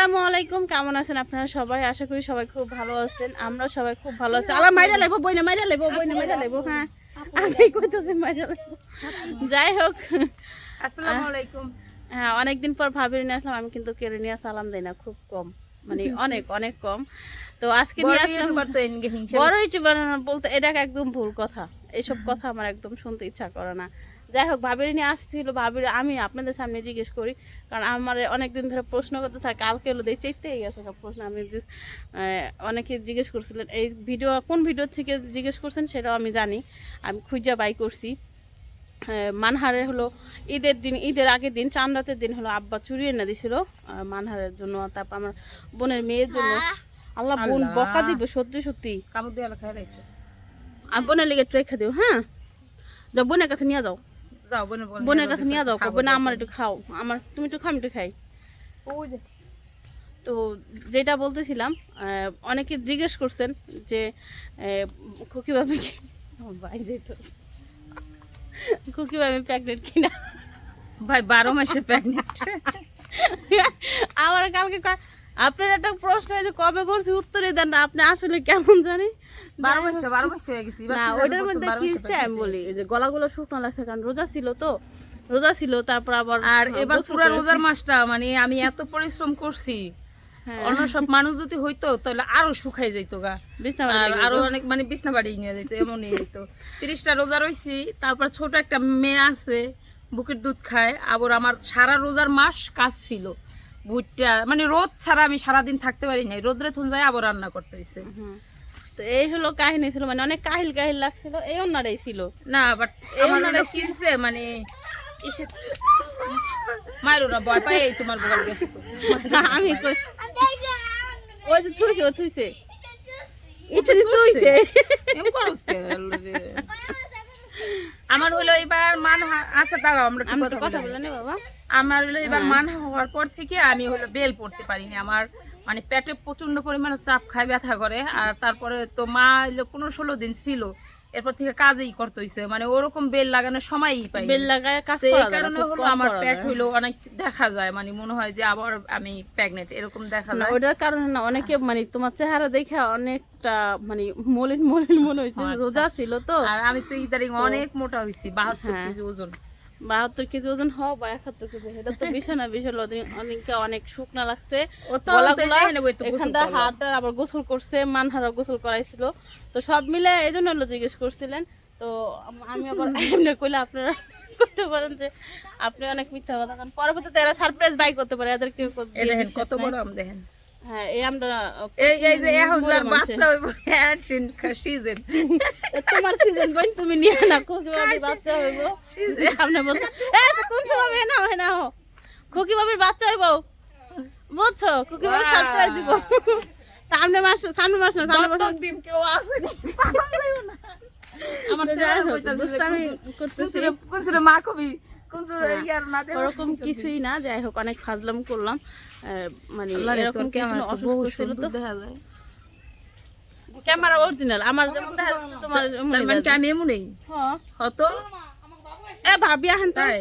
আসসালামু আলাইকুম কেমন আছেন আপনারা সবাই? আশা করি সবাই খুব ভালো আছেন আমরা সবাই খুব ভালো আছি। আল্লাহ মাইজা লেবো বইনা মাইজা লেবো বইনা মাইজা লেবো হ্যাঁ। আগে কইতেছেন মাইজা লেবো। যাই হোক আসসালামু আলাইকুম। হ্যাঁ অনেকদিন পর ভাবির নিয়ে আসলাম আমি কিন্তু কেড়ে নিয়ে সালাম দেই না খুব কম। মানে অনেক অনেক কম। তো আজকে নিয়ে আসলাম বড় ইউটিউবার বলতে এটা একদম ভুল কথা। এইসব কথা আমার একদম শুনতে ইচ্ছা করে না। যাই হোক ভাবির নিয়ে আসছিল ভাবির আমি আপনাদের সামনে জিজ্ঞেস করি কারণ আমার অনেকদিন ধরে প্রশ্ন করতে চাই কালকে হলো দিয়ে চেতেই গেছে সব প্রশ্ন। আমি অনেকে জিজ্ঞেস করছিলেন এই ভিডিও কোন ভিডিও থেকে জিজ্ঞেস করছেন সেটাও আমি জানি আমি খুঁজা বাই করছি। আহ, মানহারে হলো ঈদের দিন ঈদের আগের দিন চাঁদ রাতের দিন হলো আব্বা চুরি এনে দিছিল মানহারের জন্য তারপর আমার বোনের মেয়ের জন্য। আল্লাহ বোন বকা দিবে সত্যি সত্যি। কামড় দিয়ে খাই রাইছে আর বোনের লেগে রেখে দিও হ্যাঁ? যা বোনের কাছে নিয়ে যাও। যাও বোনের কাছে নিয়ে যাও বোন আমার একটু খাও। আমার তুমি একটু খাও একটু খাই। ওই যে। তো যেটা বলতেছিলাম অনেকে জিজ্ঞেস করছেন যে আহ, খুকি ভাবি ভাই যেত খুকি ভাবি প্যাকেট কিনা? ভাই বারো মাসে প্রেগনেন্ট আমার কালকে আপনার একটা প্রশ্ন যে কবে করছি উত্তরে দেন না আপনি আসলে কেমন জানি? বারো মাসে বারো মাসে হয়ে গেছি না মধ্যে কি হচ্ছে আমি বলি যে গলাগুলো শুকনো লাগছে কারণ রোজা ছিল তো রোজা ছিল তারপর আবার আর এবার পুরা। রোজার মাসটা মানে আমি এত পরিশ্রম করছি হ্যাঁ। অন্য সব মানুষ যদি হইতো তাহলে আরও শুকাই যাইতো গা। আরও অনেক মানে বিছনা বাড়ি নিয়ে যেত এমনই হইতো। তিরিশটা রোজা রইছি তারপর ছোট একটা মেয়ে আছে বুকের দুধ খায় আবার আমার সারা রোজার মাস কাজ ছিল। বুটটা মানে রোদ ছাড়া আমি সারাদিন থাকতে পারি নাই। রোদ্রে থন যায় আবার রান্না করতে হয়েছে তো এই হলো কাহিনী ছিল মানে অনেক কাহিল কাহিল লাগছিল এই অন্যরাই ছিল। না বাট আমার হলো কি হইছে মানে মায়ের ওরা ভয় পাই এই তোমার বগল গেছে না আমি কই- ওই যে থুইছে ও থুইছে। এটা থুইছে? এম করস কে? আমার হলো এবার মান আচ্ছা দাঁড়াও আমরা কথা বলি। বাবা। আমার হলো এবার মান হওয়ার পর থেকে আমি হলো বেল পড়তে পারিনি। আমার মানে পেটে প্রচণ্ড পরিমাণে চাপ খায় ব্যথা করে। আর তারপরে তো মা কোনো পনেরো ষোলো দিন ছিল। এরপর থেকে কাজেই করতে হইছে। মানে ওরকম বেল লাগানোর সময়ই পাই বেল লাগায় কাজ এই করা যায় কারণে হলো আমার পেট হলো অনেক দেখা যায়। মানে মনে হয় যে আবার আমি প্রেগনেন্ট এরকম দেখা যায়। ওটার কারণে না অনেকে মানে তোমার চেহারা দেখে অনেকটা মানে মলিন মলিন মনে হয়েছে আচ্ছা। রোজা ছিল তো। আর আমি তো ইদারিং অনেক মোটা হইছি বাহাত্তর হ্যাঁ। কেজি ওজন। বাহাত্তর কেজি ওজন হও বা একাত্তর কেজি এটা তো বিষয় না বিষয় অনেকে অনেক শুকনা লাগছে। এখানটা আবার গোসল করছে মানহারা গোসল করাইছিল। তো সব মিলে এই জন্য জিজ্ঞেস করছিলেন। তো আমি আবার এমনি কইলে আপনারা করতে পারেন যে আপনি অনেক মিথ্যা কথা কারণ পরবর্তীতে এরা সারপ্রাইজ বাই করতে পারে এদের কেউ কত বড় দেখেন। হ্যাঁ এই আমরা এই এই যে এখন যার বাচ্চা হইব হ্যান্ড সিজন তোমার সিজন বোন তুমি নিয়ে না খুকি বাবির বাচ্চা হইব। সামনে বলছো এই কোন সময় হে নাও হে নাও। খুকি বাবির বাচ্চা হইব। বুঝছ খুকি বাবু সারপ্রাইজ দিব। সামনে মাস সামনে মাস না সামনে মাস দিন কেউ আসেনি না। আমার কইতাছে যে মা কবি হ্যাঁ, ইয়ার ওরকম কিছুই না যাই হোক অনেক ফাজলাম করলাম। মানে এরকম কিছু অসুস্থ ছিল তো। ক্যামেরা অরিজিনাল আমার যেমন দেখা যাচ্ছে তোমার মানে আমি এমনই। হ্যাঁ। হতো? এ ভাবি আহেন তাই?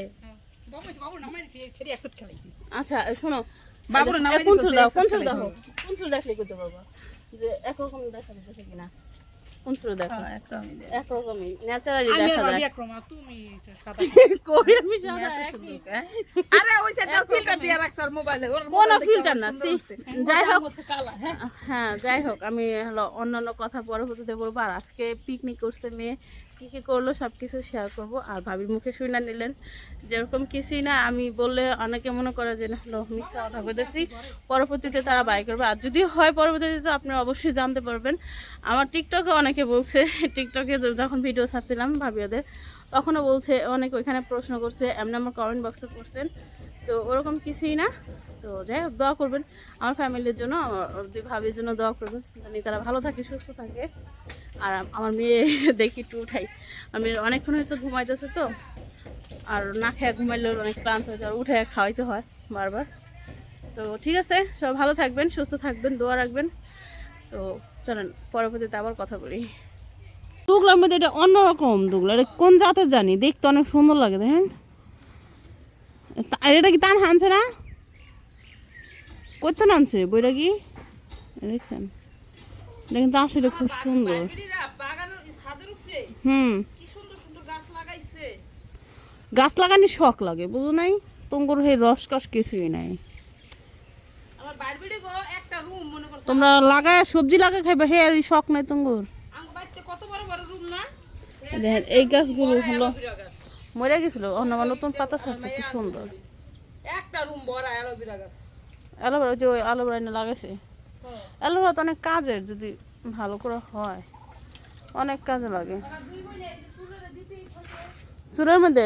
আচ্ছা শোনো বাবুর এ, নামাই কোন চুল দাও কোন চুল টাকা কোন চুল দেখলে করতে পারবা? যে একরকম দেখা যাচ্ছে কিনা? দেখো? হ্যাঁ, একরকমই ন্যাচারালি দেখা। যায়। তুমি কই আমি সাদা? একই। হ্যাঁ? আরে ওই ফিল্টার দিয়ে রাখছ আর মোবাইলে ওর কোনো ফিল্টার না সি যাই হোক। হ্যাঁ। হ্যাঁ যাই হোক আমি হলো অন্যান্য কথা পরবর্তীতে বলব আর আজকে পিকনিক করছে মেয়ে। কী কী করল সব কিছু শেয়ার করব আর ভাবির মুখে শুই না নিলেন। যেরকম কিছুই না আমি বললে অনেকে মনে করে যে না হলো মিথ্যা কথা বলতেছি পরবর্তীতে তারা বাই করবে। আর যদি হয় পরবর্তীতে তো আপনারা অবশ্যই জানতে পারবেন। আমার টিকটকে অনেকে বলছে, টিকটকে যখন ভিডিও ছাড়ছিলাম ভাবি ওদের তখনও বলছে, অনেক ওইখানে প্রশ্ন করছে এমনি আমার কমেন্ট বক্সে করছেন। তো ওরকম কিছুই না। তো যাই হোক, দোয়া করবেন আমার ফ্যামিলির জন্য ভাবির জন্য দোয়া করবেন। জানি তারা ভালো থাকে, সুস্থ থাকে। আর আমার মেয়ে দেখি একটু উঠাই। আমি অনেকক্ষণ হয়েছে ঘুমাইতেছে তো। আর না খেয়ে ঘুমাইলে ওর অনেক ক্লান্ত হয়েছে, আর উঠে খাওয়াইতে হয় বারবার। তো ঠিক আছে সব ভালো থাকবেন, সুস্থ থাকবেন, দোয়া রাখবেন। তো চলেন পরবর্তীতে আবার কথা বলি। দুগলার মধ্যে এটা অন্যরকম দুগলা এটা কোন জাতের জানি? দেখতে অনেক সুন্দর লাগে দেখেন। তা- এটা কি তান হানছে না? কত আনছে বইটা কি? দেখছেন। এটা কিন্তু আসলে খুব সুন্দর। হুম। কি সুন্দর সুন্দর গাছ লাগাইছে। লাগানি শখ লাগে বুঝো নাই? তোমার সেই রস কস কিছুই নাই আমার বাড়ি গো একটা রুম মনে করছ তোমরা লাগায় সবজি লাগায় খাইবে হে আর শখ নাই না? দেখেন এই গাছগুলো হলো মরে গেছিল অন্য নতুন পাতা ছাড়ছে কি সুন্দর। একটা রুম ভরা অ্যালোভেরা গাছ। অ্যালোভেরা যে ওই অ্যালোভেরা এনে লাগাইছে। হ্যাঁ। অ্যালোভেরা তো অনেক কাজের যদি ভালো করে হয়। অনেক কাজে লাগে। চুলের মধ্যে?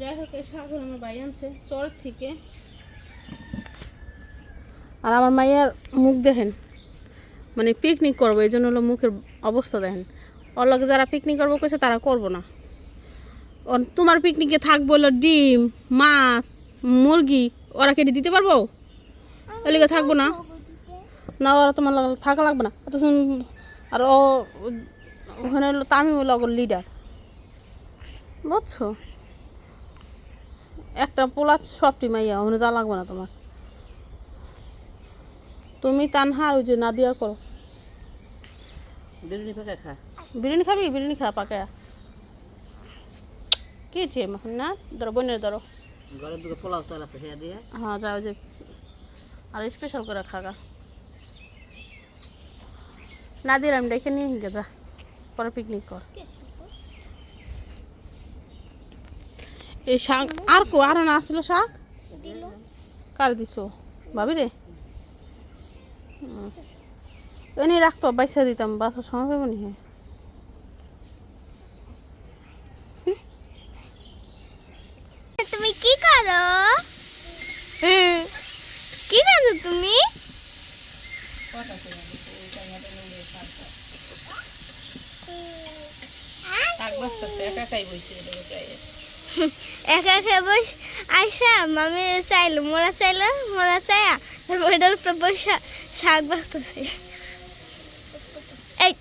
যাই হোক এই শাক আমার আনছে চরের থেকে। আর আমার মাইয়ার মুখ দেখেন মানে পিকনিক করব, এই জন্য হলো মুখের অবস্থা দেখেন। ওর লগে যারা পিকনিক করব কেছে তারা করব না। তোমার পিকনিকে থাকব হলো ডিম, মাছ, মুরগি, ওরা কেটে দিতে পারব? এলিগে থাকব না। না, ওরা তোমার লগে থাকা লাগবে না। সুন- আর ও, ওখানে হলো তামিম লগর লিডার বুঝছ? একটা পোলা সবটি মাইয়া ওখানে যা লাগবে না তোমার। তুমি তানহার ওই যে নাদিয়া করো। বিরিয়ানি পাকা খা। বিরিয়ানি খাবি? বিরিয়ানি খা পাকা। কি চেয়ে মাখন না ধরো বোনের ধরো। ঘরের দুটো পোলাও চাল আছে সেয়া দিয়ে। হ্যাঁ যাও যে। আর স্পেশাল করে খাগা নাদির আমি ডেকে নিয়ে যা পরে পিকনিক কর। এই শাক আর কো আর না আসলো শাক? কার দিছো? ভাবি রে। এনে রাখতো বাইসা দিতাম বাসার সময় পাবো নি তুমি কি করো? কি করো তুমি? শাক বাঁচতেছে একা একাই বইছে এটাকে প্রায়। একা একা বস আইসা মামি চাইলো মোরা চাইলো মোরা চাইয়া তারপর এটার উপরে বসা শাক বাঁচতেছে। এই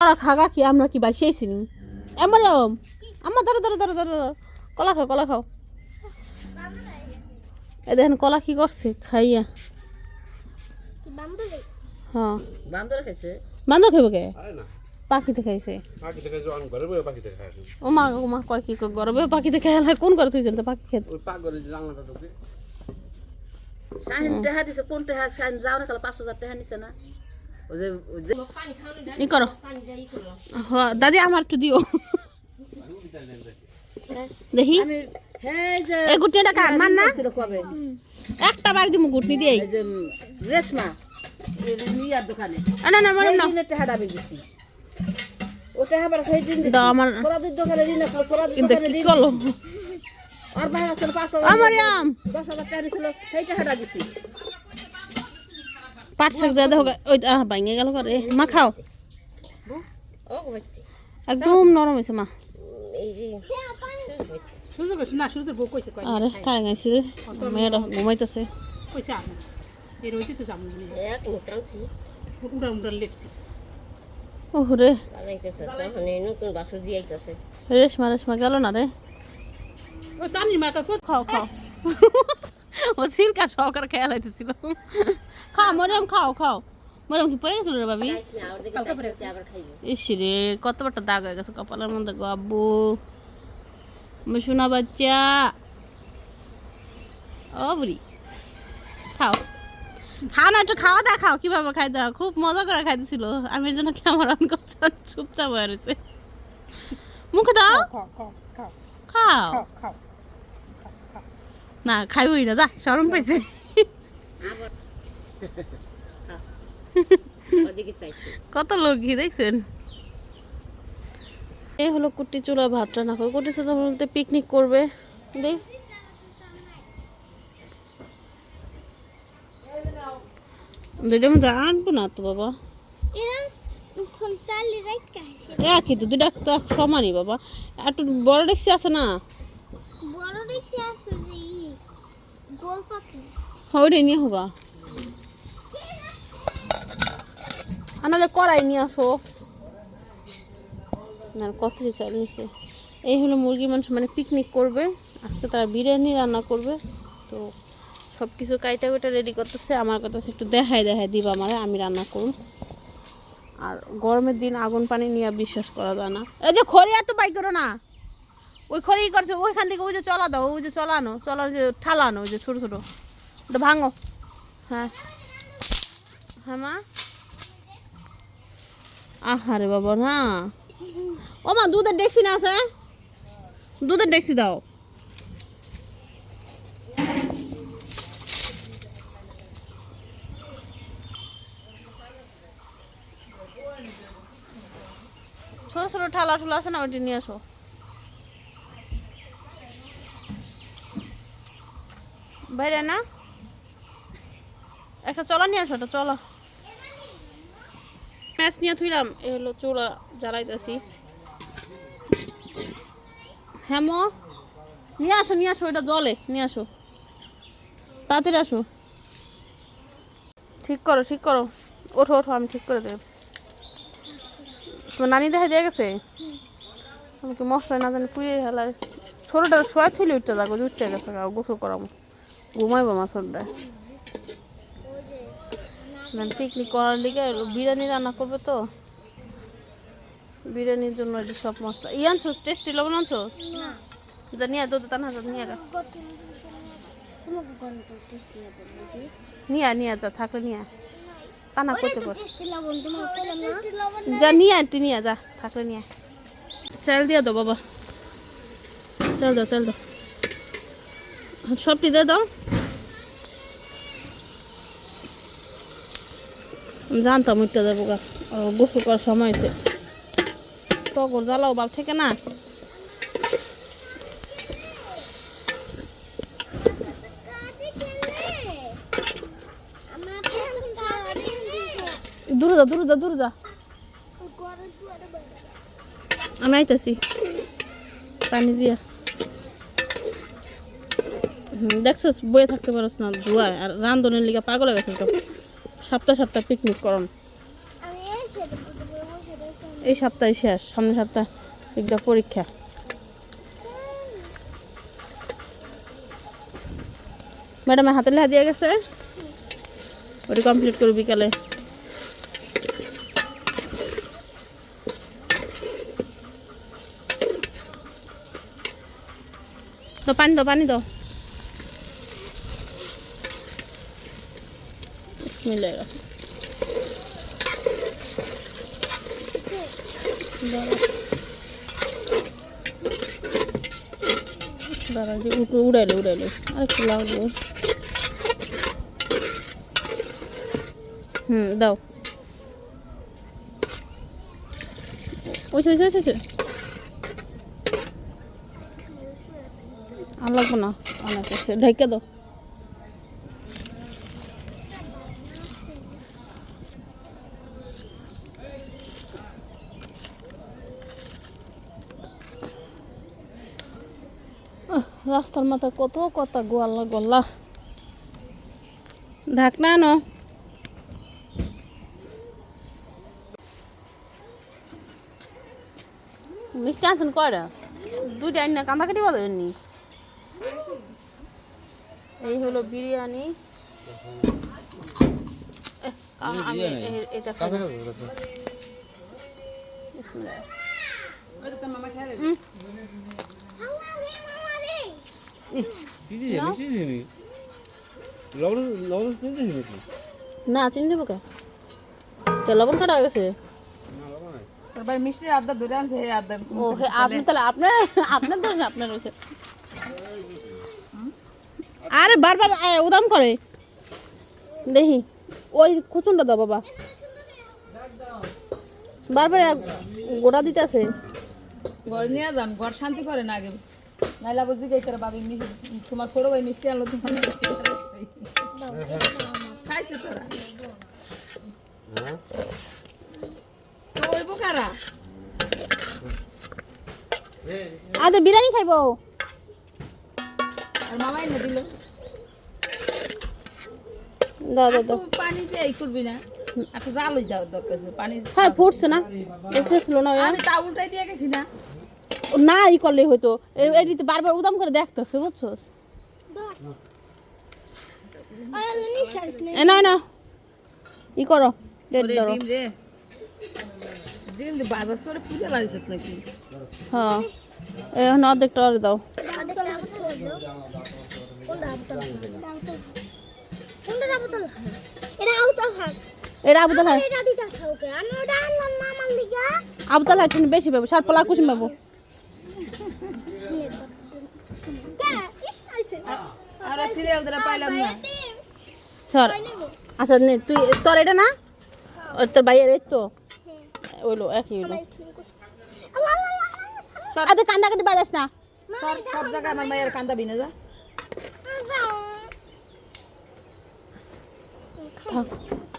আর খাগা কি আমরা কি বাইসেছি নি এমন আমার ধরো ধরো ধরো ধরো ধরো। কলা খাও কলা খাও। এ দেখেন কলা কি করছে খাইয়া। হ্যাঁ। বান্দর খাইছে? বান্দর খাইবে কে? না। পাখিতে খাইছে। ও মা ও মা কয় কি গরবে পাখিতে খাই হলে কোন করে তুই জানতে পাখি খেত? না না। হ্যাঁ দাদি আমার একটু দিও। দেখি। এই গুটিটা কার? মান না? একটা বার দিমু গুটনি দিয়ে। রেশমা এই দোকানে। না না না। এই দিনে টেহাটা আমি দিছি। ও টেহা বার সেই দিন দাও আমার সোরাদির দোকানে ঋণ আছে কিন্তু দোকানে কি ঋণ করল আর বাইরে আসলে পাঁচ হাজার আমার আম। দশ হাজার টাকা দিছিল সেই টেহাটা দিছি। পাট শাক যা দেখো ওই ভাঙে গেল করে মা খাও। একদম নরম হয়েছে মা। আরে খাই। গাইছি রে মেয়েটা ঘুমাইতেছে। কইছে আমি এই রইতে তো যাব এক মোটামুটি উড়া উড়া লেপছি। ওহ রে বানাইতেছে তখন এই নতুন বাসু দিয়ে আইতেছে। রেশমা রেশমা গেল না রে। ওই তানি মা কই খাও খাও। ও সিলকা সহকার খেয়াল হইতেছিল খাও মরিয়াম খাও খাও। মরিয়াম কি পড়ে গেছিল রে ভাবি আর দেখে আবার খাইবে ইস রে কত বড় দাগ হয়ে গেছে কপালের মধ্যে গো আব্বু আমি শোনা বাচ্চা ও বুড়ি খাও খাও না একটু খাওয়া দাওয়া খাও কীভাবে খাই দাও খুব মজা করে খাইতেছিল আমি এর জন্য কেমন অন করছে চুপচাপ হয়ে রয়েছে মুখে দাও খাও না খাইবই না যা শরম পাইছে কত লোক ঘি দেখছেন? এই হলো কুটি চুলা ভাত রান্না করে। কুটি চুলা বলতে পিকনিক করবে। দেখ দুইটার মধ্যে আনব না তো বাবা। একই তো দুইটা তো সমানই বাবা। একটু বড় ডেক্সি আছে না? বড় গোল নিয়ে হোগা আনালে করাই নিয়ে আসো। না, কত চাল নিছে। এই হলো মুরগি মাংস মানে পিকনিক করবে। আজকে তারা বিরিয়ানি রান্না করবে। তো সব কিছু কাইটা কুইটা রেডি করতেছে। আমার কথা একটু দেখায় দেখায় দিবা আমারে, আমি রান্না করুন আর গরমের দিন আগুন পানি নিয়ে বিশ্বাস করা যায় না। এই যে খড়ি এত বাই করো না। ওই খড়ি করছে, ওইখান থেকে ওই যে চলা দাও, ওই যে চলানো, চলার যে ঠালানো, ওই যে ছোটো ছোটো। ওটা ভাঙো। হ্যাঁ। হ্যাঁ মা। আহারে বাবা, না। ও মা, দুধের ডেক্সি না আছে? দুধের ডেক্সি দাও। ছোট ছোট ঠালা ঠুলা আছে না, ওইটি নিয়ে আসো। বাইরে না? একটা চলা নিয়ে আসো, একটা চলা। ম্যাচ নিয়ে থুইলাম এ হলো চোরা জ্বালাইতেছি। হ্যাঁ মো নিয়ে আসো নিয়ে আসো, এটা জলে, নিয়ে আসো। তাড়াতাড়ি আসো। ঠিক করো ঠিক করো। ওঠো ওঠো, আমি ঠিক করে দেব। তোমার নানি দেখা দিয়ে গেছে? আমাকে মশলা না জানি পুড়িয়ে হেলায় ছোটোটা শোয়া থইলে উঠতে যাব উঠতে গেছে গোসল করাবো। ঘুমাইবো মা ছোটটায়। মানে পিকনিক করার লিগে বিরিয়ানি রান্না করবে তো। বিরিয়ানির জন্য এই সব মশলা। ই আনছো টেস্টি লবণ আনছো যা নিয়ে আয়, দুধ টানা নিয়ে গা নিয়ে নিয়ে যা থাকলে নিয়ে। টানা করতে পার। লবণ যা নিয়ে তুই নিয়ে যা থাকলে নিয়ে চাল দিয়ে দাও বাবা। চাল দাও চাল দাও। সবটি দিয়ে দাও। জানতাম উঠতে যাব গা। গোসল করার সময় হয়েছে। তগর জ্বালাও বাল থেকে না? দূরে যা দূরে যা আমি আইতাছি। পানি দিয়া। দেখছ বয়ে থাকতে পারছ না ধোয়া আর রান্ধনের লিগে পাগল হয়ে গেছে তো। সপ্তাহ সপ্তাহ পিকনিক করন। এই সপ্তাহে শেষ সামনের সপ্তাহ একটা পরীক্ষা। ম্যাডামের হাতে লেখা দিয়ে গেছে? ওটা কমপ্লিট করো বিকালে। তো পানি দাও পানি দাও। বিসমিল্লাহির রহমানির দাঁড়া যে উঠে উড়াইলো উড়াইলো আরেকটু লাগবে হুম, দাও। ওইছে ওইছে ওইছে আর লাগবো না। অনেক আছে ঢেকে দাও। রাস্তার মাথা কত কথা গোয়াল্লা গল্লা ঢাকনা ন মিষ্টি আনছেন কয়টা? দুইটা আইন না কান্দাকাটি বাজাবেন নি এই হলো বিরিয়ানি। এটা। বিসমিল্লাহ। নি চিনি দেবো কে? তো লবণ কাটা গেছে? ভাই মিষ্টির আড্ডা ধরে আনছে এই আড্ডা ও হে আপনি তাহলে আপনার আপনার দোষ আপনার রয়েছে আরে বারবার উদাম করে। দেখি ওই খুচুনটা দাও বাবা। বারবার গোটা দিতে আছে ঘর নিয়ে যান ঘর শান্তি করে না আগে। নাইলা বুঝি গেই তারা বাবি মিষ্টি তোমার ছোট ভাই মিষ্টি আনলো তোমার খাইছে তোরা। তো ওইব কারা? আদে বিরিয়ানি খাইবো। আর মামা এনে দিল। দাও দাও পানি দিয়ে এই করবি না। একটু জাল হয়ে যাওয়ার দরকার পানি হ্যাঁ ফুটছে না। ফুটছিল না আমি তা উল্টাই দিয়ে গেছি না। না ই করলে হয়তো। এটিতে বারবার উদাম করে দেখতেছে বুঝছোস? না না। ই করো ডেট ধরো। হ্যাঁ। এখন অর্ধেকটা আর দাও। এটা আবুদাল হয়। আবুদাল হয়। তুমি বেশি পাবো। সার পলা কুসুম পাবো কে আর সিরিয়াল ধরে পাইলাম না। সর। আচ্ছা নে তুই তোর এটা না? তোর ভাইয়ের এই তো। ওইলো একই আল্লাহ আল্লাহ কান্দা কাটি বাজাস না। সব সব জায়গায় আমার মায়ের কান্দা বিনে যা।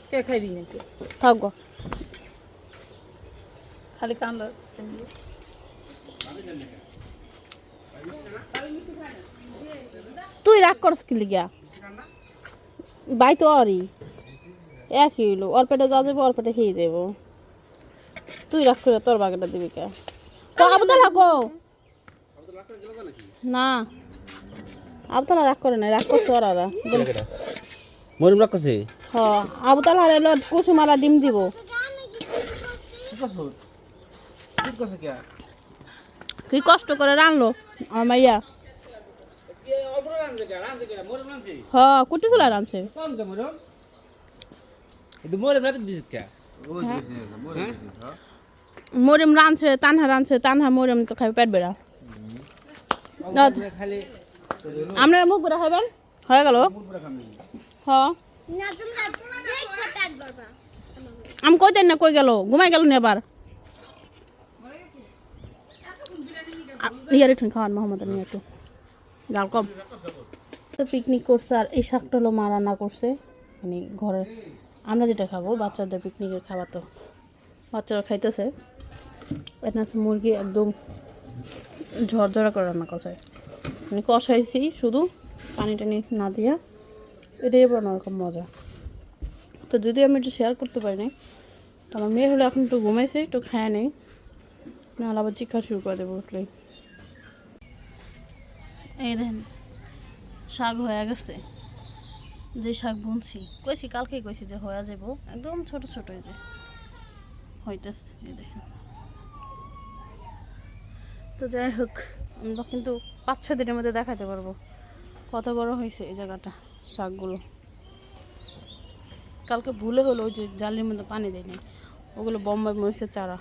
কে খাইবি নাকি? থাক গো। খালি কান্দা তুই রাগ করস কি লিগা? বাই তো অরি। একই হইল ওর পেটে যা দেবো ওর পেটে খেয়ে দেবো তুই রাগ করে তোর বাগেটা দিবি কে? তো আবুদাল হাকো না। আবুদালা রাগ করে না রাগ করছে ওরা মরিম রাখ করছে? হ আবুদাল হারে লো কুসুমালা ডিম দিব। কি কষ্ট করে রানলো আমার মাইয়া। হ্যাঁ কুটি চলে আরামছে মরিম রাঁধছে, তানহা রাঁধছে, তানহা মরিম তো খাবে পেট বেড়া আমরা মুখ করে খাবেন হয়ে গেল? হ্যাঁ। আমি কই দেন না, কই গেল? ঘুমাই গেল না এবার? ইয়ার একটু খাওয়ান মোহাম্মদ আমি একটু। ডাল তো পিকনিক করছে আর এই শাকটা হলো মা রান্না করছে। মানে ঘরে আমরা যেটা খাব, বাচ্চাদের পিকনিকের খাবার তো। বাচ্চারা খাইতেছে। এটা মুরগি একদম ঝরঝরা করে রান্না করছে। মানে কষাইছি শুধু পানি টানি না দিয়া। এটাই এবার অন্যরকম মজা। তো যদি আমি একটু শেয়ার করতে পারি নাই, তো আমার মেয়ে হলে এখন একটু ঘুমাইছে, একটু খায় নেই। নাহলে আবার চিক্ষা শুরু করে দেবো উঠলেই। এই দেখেন, শাক হয়ে গেছে। যে শাক বুনছি, কইছি, কালকেই কইছি যে হয়ে যাব একদম ছোট ছোট এই যে হইতেছে, এই দেখেন। তো যাই হোক, আমরা কিন্তু পাঁচ ছ দিনের মধ্যে দেখাতে পারব কত বড় হয়েছে এই জায়গাটা, শাকগুলো। কালকে ভুলে হলো ওই যে জালির মধ্যে পানি দেয়নি, ওগুলো বোম্বাই মরিচের চারা।